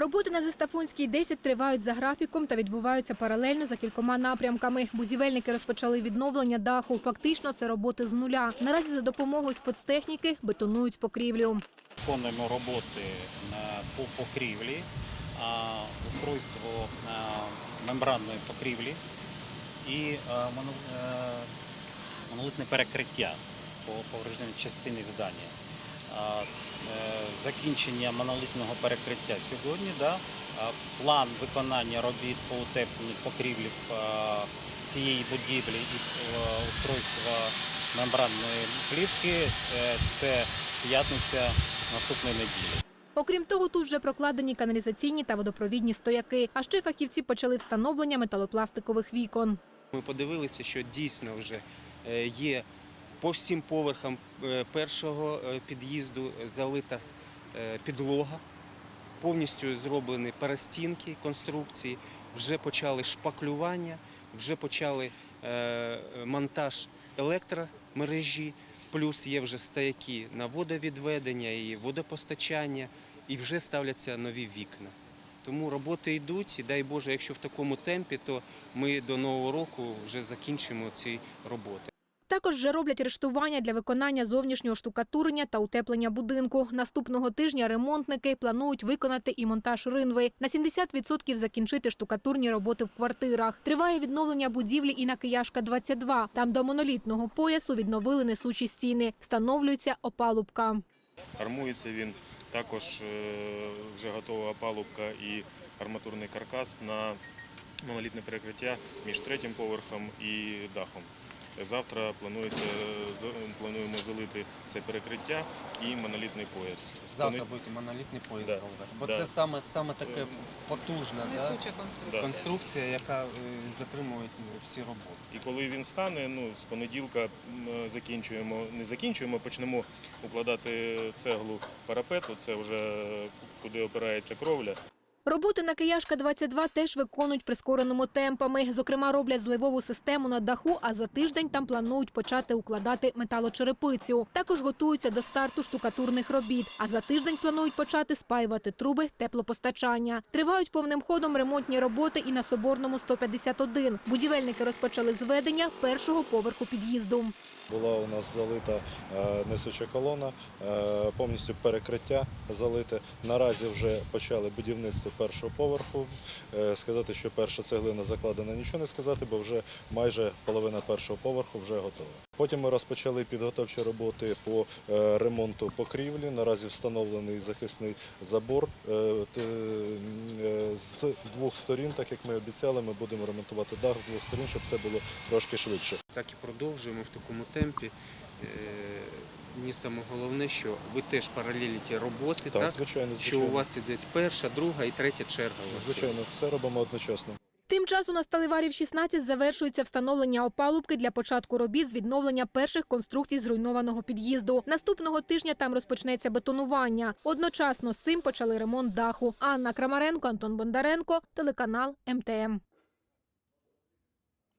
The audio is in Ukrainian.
Роботи на Зестафонській 10 тривають за графіком та відбуваються паралельно за кількома напрямками. Будівельники розпочали відновлення даху. Фактично, це роботи з нуля. Наразі за допомогою спецтехніки бетонують покрівлю. Виконуємо роботи по покрівлі, устройство мембранної покрівлі і е, монолитне перекриття по поврежденій частини здання. Е, Закінчення монолитного перекриття сьогодні. Да? План виконання робіт по утепленню покрівлі всієї будівлі і е, устройства мембранної плівки е, це п'ятниця наступної неділі. Окрім того, тут вже прокладені каналізаційні та водопровідні стояки. А ще фахівці почали встановлення металопластикових вікон. Ми подивилися, що дійсно вже є по всім поверхам е, першого е, під'їзду залита е, підлога, повністю зроблені перестінки конструкції, вже почали шпаклювання, вже почали монтаж електромережі, плюс є вже стояки на водовідведення і водопостачання, і вже ставляться нові вікна. Тому роботи йдуть, і дай Боже, якщо в такому темпі, то ми до нового року вже закінчимо ці роботи. Також вже роблять рештування для виконання зовнішнього штукатурення та утеплення будинку. Наступного тижня ремонтники планують виконати і монтаж ринви. На 70% закінчити штукатурні роботи в квартирах. Триває відновлення будівлі і на Кияшка 22. Там до монолітного поясу відновили несучі стіни. Встановлюється опалубка. Армується він також е, вже готова опалубка і арматурний каркас на монолітне перекриття між третім поверхом і дахом. Завтра планується плануємо залити це перекриття і монолітний пояс. Завтра буде монолітний пояс Да. заливати. Бо Да. це саме, саме таке Е, потужна да, конструкція. Конструкція, яка е, затримує всі роботи. І коли він стане, ну з понеділка закінчуємо, не закінчуємо, почнемо укладати цеглу парапету. Це вже куди опирається кровля. Роботи на Кияшка 22 теж виконують прискореними темпами. Зокрема, роблять зливову систему на даху, а за тиждень там планують почати укладати металочерепицю. Також готуються до старту штукатурних робіт. А за тиждень планують почати спаювати труби теплопостачання. Тривають повним ходом ремонтні роботи і на Соборному 151. Будівельники розпочали зведення першого поверху під'їзду. Була у нас залита е, несуча колона, е, повністю перекриття залите. Наразі вже почали будівництво першого поверху. Е, Сказати, що перша цеглина закладена, нічого не сказати, бо вже майже половина першого поверху вже готова. Потім ми розпочали підготовчі роботи по ремонту покрівлі. Наразі встановлений захисний забор. З двох сторін, так як ми обіцяли, ми будемо ремонтувати дах з двох сторін, щоб це було трошки швидше. Так і продовжуємо в такому темпі. Е, Мені саме головне, що ви теж паралеліті роботи, так, Так, звичайно, що у вас іде перша, друга і третя черга. Звичайно, все робимо одночасно. Тим часом на Сталеварів 16 завершується встановлення опалубки для початку робіт з відновлення перших конструкцій зруйнованого під'їзду. Наступного тижня там розпочнеться бетонування. Одночасно з цим почали ремонт даху. Анна Крамаренко, Антон Бондаренко, телеканал МТМ.